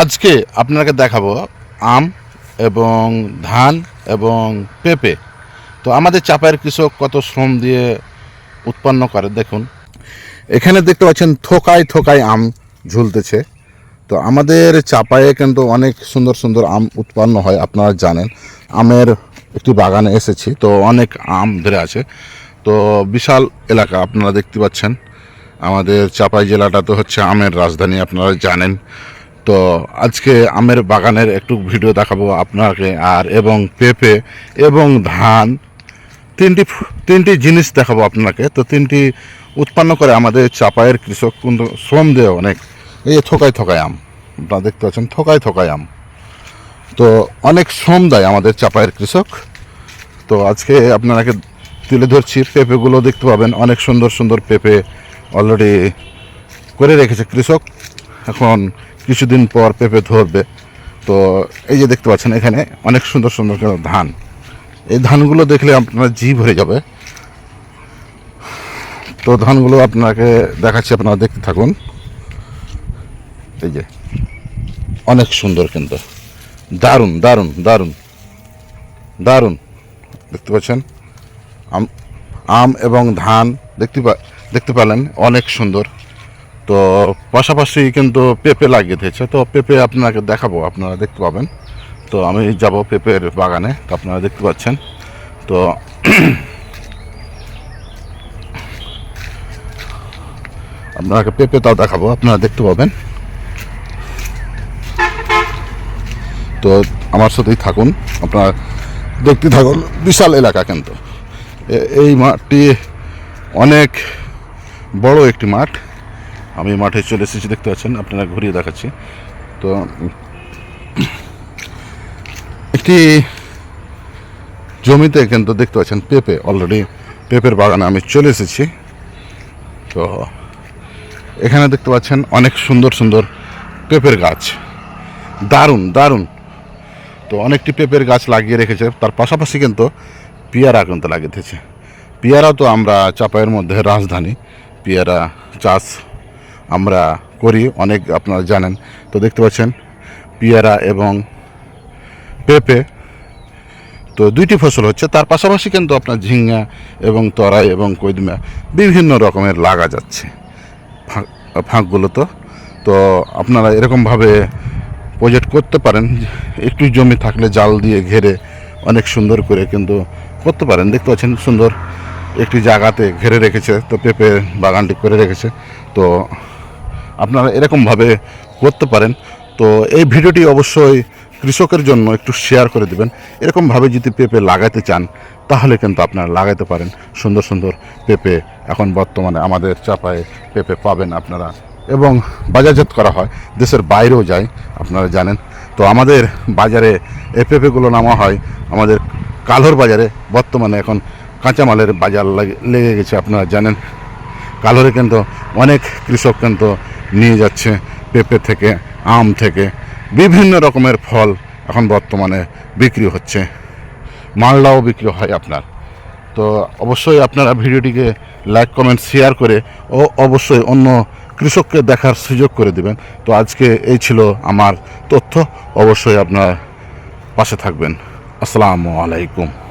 আজকে আপনাকে দেখাবো আম এবং ধান এবং পেঁপে। তো আমাদের চাপায়ের কৃষক কত শ্রম দিয়ে উৎপন্ন করে, দেখুন। এখানে দেখতে পাচ্ছেন থোকায় থোকায় আম ঝুলতেছে। তো আমাদের চাপায়ে কিন্তু অনেক সুন্দর সুন্দর আম উৎপন্ন হয়, আপনারা জানেন। আমের একটি বাগানে এসেছি, তো অনেক আম ধরে আছে। তো বিশাল এলাকা, আপনারা দেখতে পাচ্ছেন। আমাদের চাপাই জেলাটা তো হচ্ছে আমের রাজধানী, আপনারা জানেন। তো আজকে আমের বাগানের একটু ভিডিও দেখাবো আপনাকে আর এবং পেঁপে এবং ধান, তিনটি তিনটি জিনিস দেখাবো আপনাকে। তো তিনটি উৎপন্ন করে আমাদের চাপায়ের কৃষক কিন্তু শ্রম দেয় অনেক। এই যে থোকায় থোকায় আম, আপনারা দেখতে পাচ্ছেন থোকায় থোকায় আম। তো অনেক শ্রম দেয় আমাদের চাপায়ের কৃষক। তো আজকে আপনাকে তুলে ধরছি, পেঁপেগুলো দেখতে পাবেন, অনেক সুন্দর সুন্দর পেঁপে অলরেডি করে রেখেছে কৃষক। এখন কিছুদিন পর পেঁপে ধরবে। তো এই যে দেখতে পাচ্ছেন, এখানে অনেক সুন্দর সুন্দর ধান। এই ধানগুলো দেখলে আপনার জি ভরে যাবে। তো ধানগুলো আপনাকে দেখাচ্ছি, আপনারা দেখতে থাকুন। এই যে, অনেক সুন্দর কিন্তু। দারুণ দারুণ দারুণ দারুণ। দেখতে পাচ্ছেন? আম আম এবং ধান, দেখতে পা, দেখতে পেলেন, অনেক সুন্দর। তো পাশাপাশি কিন্তু পেঁপে লাগিয়ে দিয়েছে তো পেঁপে আপনাকে দেখাবো, আপনারা দেখতে পাবেন। তো আমি যাব পেঁপের বাগানে, তো আপনারা দেখতে পাচ্ছেন। তো আপনাকে পেঁপে তাও দেখাবো, আপনারা দেখতে পাবেন। তো আমার সাথেই থাকুন, আপনারা দেখতে থাকুন। বিশাল এলাকা কিন্তু। এই মাঠটি অনেক বড় একটি মাঠ। আমি মাঠে চলে এসেছি, দেখতে পাচ্ছেন, আপনারা ঘুরিয়ে দেখাচ্ছি। তো, একটি জমিতে কিন্তু দেখতে পাচ্ছেন পেঁপে অলরেডি পেঁপের বাগানে আমি চলে এসেছি। তো, এখানে দেখতে পাচ্ছেন অনেক সুন্দর সুন্দর পেঁপের গাছ। দারুণ দারুণ। তো, অনেকটি পেঁপের গাছ লাগিয়ে রেখেছে, তার পাশাপাশি কিন্তু পেয়ারা কিন্তু লাগিয়েছে পেয়ারাও তো আমরা চাপাইয়ের মধ্যে রাজধানী, পেয়ারা চাষ আমরা করি, অনেক আপনারা জানেন। তো দেখতে পাচ্ছেন, পেয়ারা এবং পেঁপে। তো দুইটি ফসল হচ্ছে, তার পাশাপাশি কিন্তু আপনার ঝিঙ্গা এবং তরাই এবং কৈদমা বিভিন্ন রকমের লাগা যাচ্ছে ফাঁক ফাঁকগুলো তো তো আপনারা এরকমভাবে প্রজেক্ট করতে পারেন, একটু জমি থাকলে জাল দিয়ে ঘেরে অনেক সুন্দর করে কিন্তু করতে পারেন। দেখতে পাচ্ছেন সুন্দর একটি জায়গাতে ঘেরে রেখেছে, তো পেঁপে বাগানটি করে রেখেছে। তো আপনারা এরকমভাবে করতে পারেন। তো এই ভিডিওটি অবশ্যই কৃষকের জন্য একটু শেয়ার করে দেবেন। এরকমভাবে যদি পেঁপে লাগাতে চান, তাহলে কিন্তু আপনারা লাগাতে পারেন। সুন্দর সুন্দর পেঁপে এখন বর্তমানে আমাদের চাপায়ে পেঁপে পাবেন আপনারা। এবং বাজারজাত করা হয়, দেশের বাইরেও যায়, আপনারা জানেন। তো আমাদের বাজারে এই পেঁপেগুলো নামা হয়, আমাদের কালোর বাজারে। বর্তমানে এখন কাঁচামালের বাজার লেগে গেছে, আপনারা জানেন। কালোরে কিন্তু অনেক কৃষক কিন্তু নিয়ে যাচ্ছে পেঁপে থেকে, আম থেকে, বিভিন্ন রকমের ফল এখন বর্তমানে বিক্রি হচ্ছে। মালদাও বিক্রি হয় আপনার। তো অবশ্যই আপনারা ভিডিওটিকে লাইক, কমেন্ট, শেয়ার করে ও অবশ্যই অন্য কৃষককে দেখার সুযোগ করে দিবেন। তো আজকে এই ছিল আমার তথ্য। অবশ্যই আপনার পাশে থাকবেন। আসসালামু আলাইকুম।